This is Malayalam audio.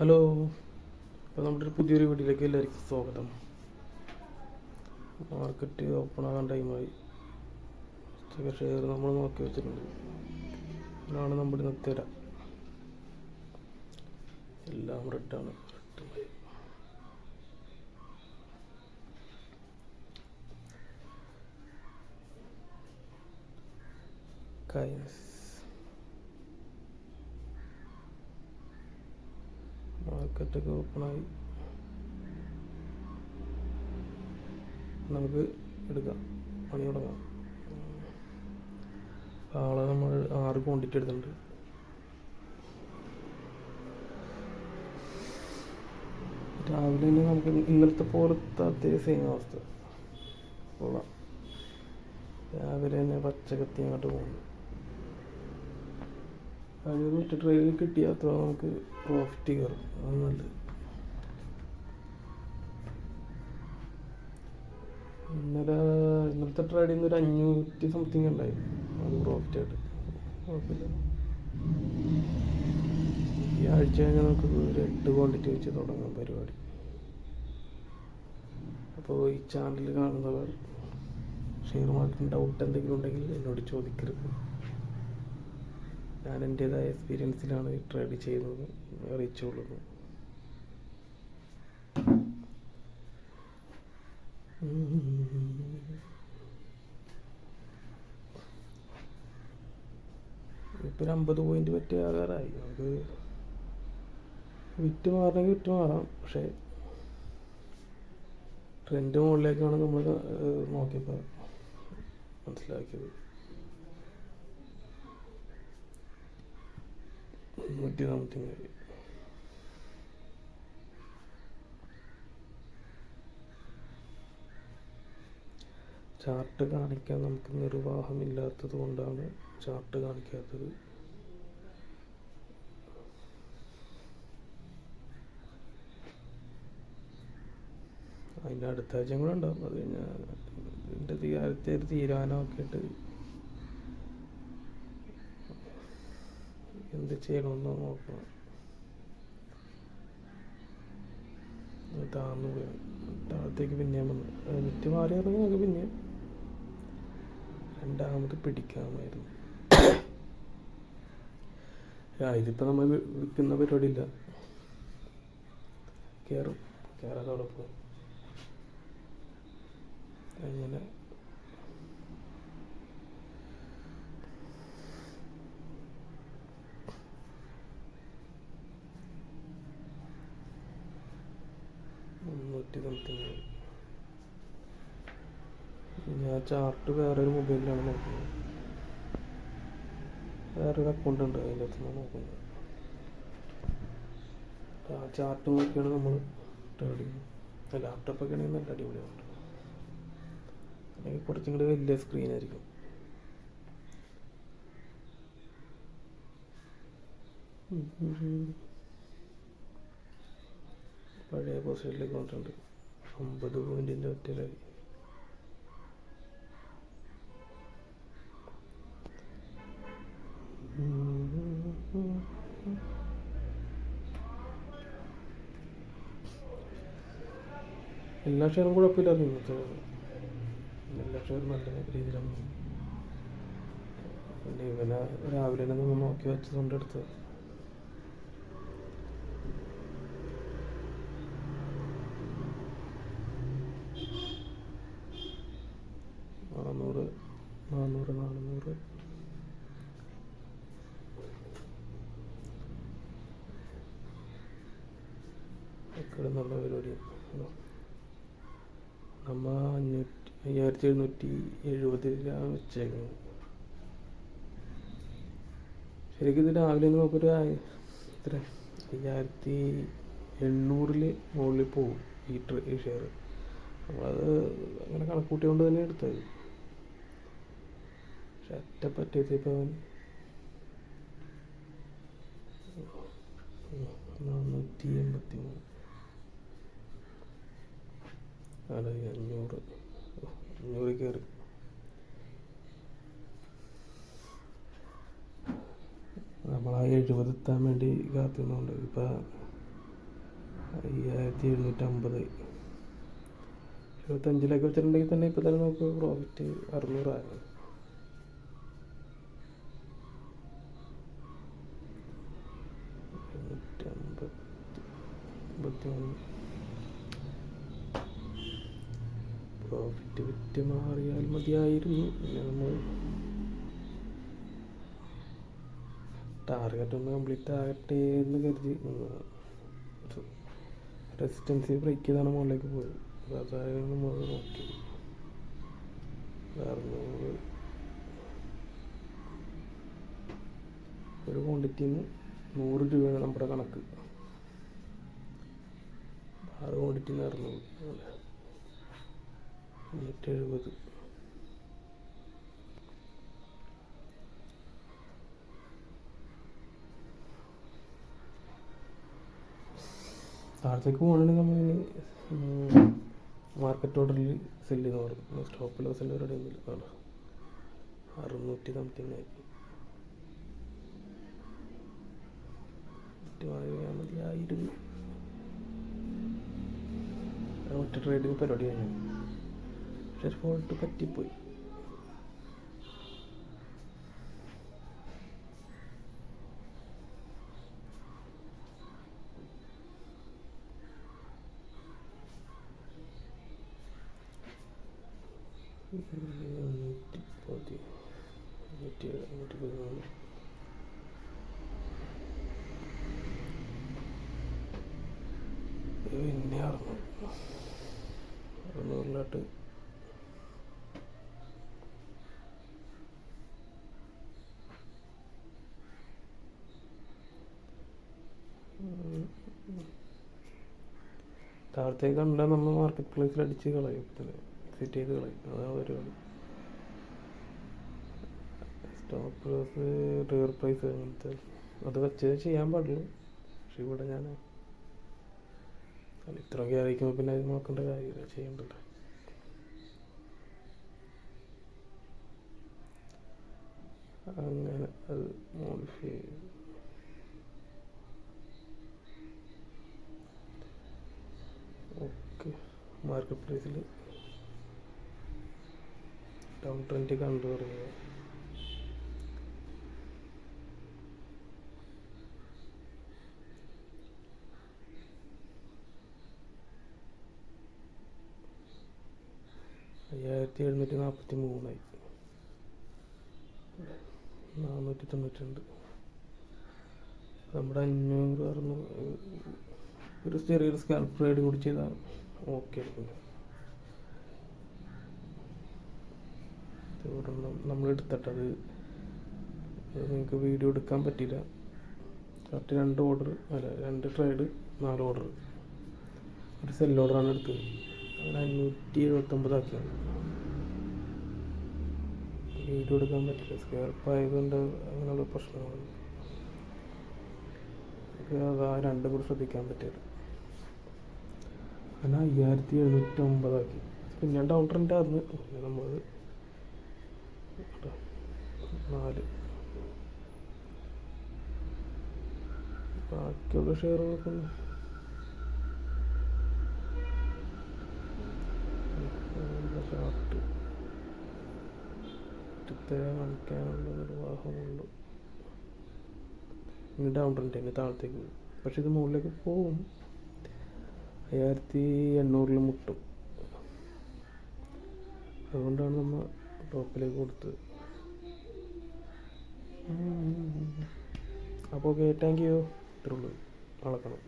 ഹലോ. അപ്പോൾ നമ്മുടെ ഒരു പുതിയൊരു വീട്ടിലേക്ക് എല്ലാവർക്കും സ്വാഗതം. മാർക്കറ്റ് ഓപ്പൺ ആകാൻ ടൈമായി ഷെയർ നമ്മൾ നോക്കി വെച്ചിട്ടുണ്ട്. ഇതാണ് നമ്മുടെ വില എല്ലാം റെഡാണ് റെഡ് കൈൻസ് മാർക്കറ്റൊക്കെ ഓപ്പണായി. നമുക്ക് എടുക്കാം. പണി തുടങ്ങാം. ആളെ നമ്മൾ ആറ് ക്വാണ്ടിറ്റി എടുത്തിട്ടുണ്ട്. രാവിലെ തന്നെ നമുക്ക് ഇന്നലത്തെ പോലത്തെ അതേ സെയിം അവസ്ഥ. കൊള്ളാം. രാവിലെ തന്നെ പച്ചക്കത്തി അങ്ങോട്ട് പോകുന്നു. കഴിവ് മറ്റു ട്രെയിനിൽ കിട്ടിയാൽ അത്ര നമുക്ക് പ്രോഫിറ്റ് കയറും അത് നല്ലത്. ഇന്നലെ ഇന്നലത്തെ ട്രേഡിൽ നിന്ന് ഒരു അഞ്ഞൂറ്റി സംതിങ് ഉണ്ടായി. അത് പ്രോഫിറ്റ് ആയിട്ട്. കുഴപ്പമില്ല. ഈ ആഴ്ച കഴിഞ്ഞാൽ നമുക്ക് ഒരു എട്ട് ക്വാണ്ടിറ്റി വെച്ച് തുടങ്ങാം പരിപാടി. അപ്പോൾ ഈ ചാനൽ കാണുന്നവർ ഷെയർ മാർക്കറ്റിന്റെ ഡൗട്ട് എന്തെങ്കിലും ഉണ്ടെങ്കിൽ എന്നോട് ചോദിക്കരുത്. ഞാൻ എന്റേതായ എക്സ്പീരിയൻസിലാണ് ട്രേഡ് ചെയ്യുന്നത്. അറിയിച്ചുള്ളത് ഇപ്പം അമ്പത് പോയിന്റ് പറ്റിയ ആകാറായി അത് വിറ്റ് മാറണമെങ്കിൽ വിറ്റ് മാറാം. പക്ഷേ ട്രെൻഡ് മുകളിലേക്കാണ് നമ്മൾ നോക്കിയപ്പോൾ മനസ്സിലാക്കിയത്. നൂറ്റി സംതിങ് ആയി ചാർട്ട് കാണിക്കാൻ നമുക്ക് നിർവാഹമില്ലാത്തത് കൊണ്ടാണ് ചാർട്ട് കാണിക്കാത്തത്. അതിന്റെ അടുത്ത കൂടെ ഉണ്ടാവും. അത് കഴിഞ്ഞാൽ ഇതിന്റെ തീരത്തെ ഒരു തീരുമാനമൊക്കെ ആയിട്ട് എന്ത് ചെയ്യണമെന്ന് നോക്കണം. അത് താന്നു പോയി. താഴത്തേക്ക് പിന്നെയും വന്നു. എന്നിട്ട് മാറി ഇറങ്ങി നമുക്ക് പിന്നെയും. രണ്ടാമത് പിടിക്കാമായിരുന്നു. ഇതിപ്പോൾ നമ്മൾ വിൽക്കുന്ന പരിപാടിയില്ല. കയറും കയറാതെ പോകും അങ്ങനെ സംതിങ് ഞാൻ ചാർട്ട് വേറൊരു മൊബൈലിലാണ് നോക്കുന്നത്. വേറൊരു അക്കൗണ്ട് ഉണ്ട് അതിന്റെ അകത്തുനിന്ന് നോക്കുന്നത്. ആ ചാർട്ട് നോക്കിയാണ് നമ്മൾ ചെയ്യുന്നത് ലാപ്ടോപ്പൊക്കെ ആണെങ്കിൽ നല്ല അടിപൊളിയാണ്. അല്ലെങ്കിൽ കുറച്ചും കൂടി വലിയ ഉം. പഴയ പൊസിഷനിലേക്ക് കൊണ്ടുണ്ട് അമ്പത് പോയിന്റിന്റെ ഒറ്റയിലായി എല്ലാ ഷെയറും കുഴപ്പമില്ലായിരുന്നു ഇന്നത്തെ എല്ലാ ഷെയറും നല്ല രീതിയിലാണ്. പിന്നെ ഇവനെ രാവിലെ തന്നെ നോക്കി വെച്ചതുകൊണ്ട് എടുത്തത്. നല്ല പരിപാടിയാണ് നമ്മ അഞ്ഞൂറ്റി അയ്യായിരത്തി എഴുന്നൂറ്റി എഴുപതിലാണ് വെച്ചേക്കുന്നത് ശരിക്കും ഇത് രാവിലെ നമുക്കൊരു എത്ര? അയ്യായിരത്തി എണ്ണൂറിൽ മുകളിൽ പോകും ഈ ട്ര ഷെയർ. നമ്മളത് അങ്ങനെ കണക്കൂട്ടിയോണ്ട് തന്നെ എടുത്തത്. പക്ഷെ അറ്റപ്പറ്റത്തിപ്പോൾ അവൻ നാനൂറ്റി എൺപത്തി മൂന്ന് അതെ അഞ്ഞൂറ്. അഞ്ഞൂറ് കയറി. നമ്മൾ ആ എഴുപത് എത്താൻ വേണ്ടി കാത്തുന്നുണ്ട് ഇപ്പം അയ്യായിരത്തി എഴുന്നൂറ്റമ്പത്. എഴുപത്തഞ്ചിലൊക്കെ വെച്ചിട്ടുണ്ടെങ്കിൽ തന്നെ ഇപ്പം തന്നെ നമുക്ക് പ്രോഫിറ്റ് അറുന്നൂറായിരുന്നു അമ്പത്തി അമ്പത്തിമൂന്ന് പ്രോഫിറ്റ് വിറ്റ് മാറിയാൽ മതിയായിരുന്നു. പിന്നെ നമ്മൾ ടാർഗറ്റ് ഒന്ന് കംപ്ലീറ്റ് ആകട്ടെ എന്ന് കരുതി. റെസിസ്റ്റൻസി ബ്രേക്ക് ചെയ്താണ് മുകളിലേക്ക് പോയത്. അതായത് നമ്മൾ നോക്കി. അറുന്നൂറ് ഒരു ക്വാണ്ടിറ്റിന്ന് നൂറ് രൂപയാണ് നമ്മുടെ കണക്ക്. ആറ് ക്വാണ്ടിറ്റിന്ന് അറുന്നൂറ് നൂറ്റി എഴുപത് താഴത്തേക്ക് പോകണമെങ്കിൽ നമ്മൾ മാർക്കറ്റ് ഓർഡറിൽ സെല്ല് ചെയ്ത് മാറും സ്റ്റോപ്പ് ലോസിന്റെ പരിപാടി ഒന്നുമില്ല കാണാം അറുന്നൂറ്റി സംതിങ് ആയി. മതിയായിരുന്നു. ഒറ്റ ട്രേഡിങ് പരിപാടി കഴിഞ്ഞു പക്ഷെ ഫോൾട്ട് പറ്റിപ്പോയി നൂറ്റി പതി നൂറ്റി ഏഴ് നൂറ്റി പതിനാല് പിന്നെ അറുന്നൂറ് അറുന്നൂറിലോട്ട് താഴത്തേക്ക് കണ്ടാൽ നമ്മൾ മാർക്കറ്റ് പ്ലേസിൽ അടിച്ച് കളയും. പിന്നെ എക്സിറ്റ് ചെയ്ത് കളയും. അതാണ് പരിപാടി. സ്റ്റോപ്പ് ലോസ് റിയർ പ്രൈസ് അങ്ങനത്തെ. അത് വെച്ച് ചെയ്യാൻ പാടുള്ളൂ. പക്ഷെ ഇവിടെ ഞാൻ ഇത്ര ഇത്രയൊക്കെ ആയിരിക്കുമ്പോൾ പിന്നെ അത് നോക്കേണ്ട കാര്യമില്ല. ചെയ്യണ്ടല്ലോ. അങ്ങനെ അത് മോഡിഫൈ ചെയ്തു. ഓക്കെ മാർക്കറ്റ് പ്ലേസിൽ ഡൗൺ ട്രെൻഡ് കണ്ടു തുടങ്ങിയത്. അയ്യായിരത്തി എഴുന്നൂറ്റി നാൽപ്പത്തി മൂന്നായി നാനൂറ്റി തൊണ്ണൂറ്റി രണ്ട് നമ്മുടെ അഞ്ഞൂറ് അറുന്നൂറ് ഒരു ചെറിയൊരു സ്കാൽപ്പ് റൈഡ് കൂടി ചെയ്താൽ ഓക്കെ. ഒരെണ്ണം നമ്മൾ എടുത്തിട്ടത് നിങ്ങൾക്ക് വീഡിയോ എടുക്കാൻ പറ്റില്ല കറക്റ്റ് രണ്ട് ഓർഡർ അല്ല രണ്ട് ട്രൈഡ് നാല് ഓർഡർ ഒരു സെൽ ഓർഡറാണ് എടുത്തത്. അങ്ങനെ അഞ്ഞൂറ്റി എഴുപത്തൊമ്പതാക്കിയാണ് വീഡിയോ എടുക്കാൻ പറ്റില്ല. സ്കാൽപ്പ് ആയതുകൊണ്ട് അങ്ങനെയുള്ള പ്രശ്നങ്ങളുണ്ട് അത് ആ രണ്ടും കൂടി ശ്രദ്ധിക്കാൻ പറ്റില്ല. അങ്ങനെ അയ്യായിരത്തി എഴുന്നൂറ്റി ഒമ്പതാക്കി പിന്നെ ഡൗൺ ട്രെൻഡ് ആയിരുന്നു പിന്നെ നമ്മൾ നാല്. ബാക്കിയുള്ള ഷെയറുകളൊക്കെ ചാർട്ട് കാണിക്കാനുള്ള നിർവാഹമുണ്ട് ഇനി ഡൗൺ ട്രെൻഡ് തന്നെ താഴത്തേക്ക് പോകും പക്ഷെ ഇത് മുകളിലേക്ക് പോവും അയ്യായിരത്തി എണ്ണൂറിൽ മുട്ടും. അതുകൊണ്ടാണ് നമ്മൾ ടോപ്പിലേക്ക് കൊടുത്തത്. അപ്പോൾ ഓക്കെ താങ്ക് യു ഇത്രയുള്ളൂ അളക്കണം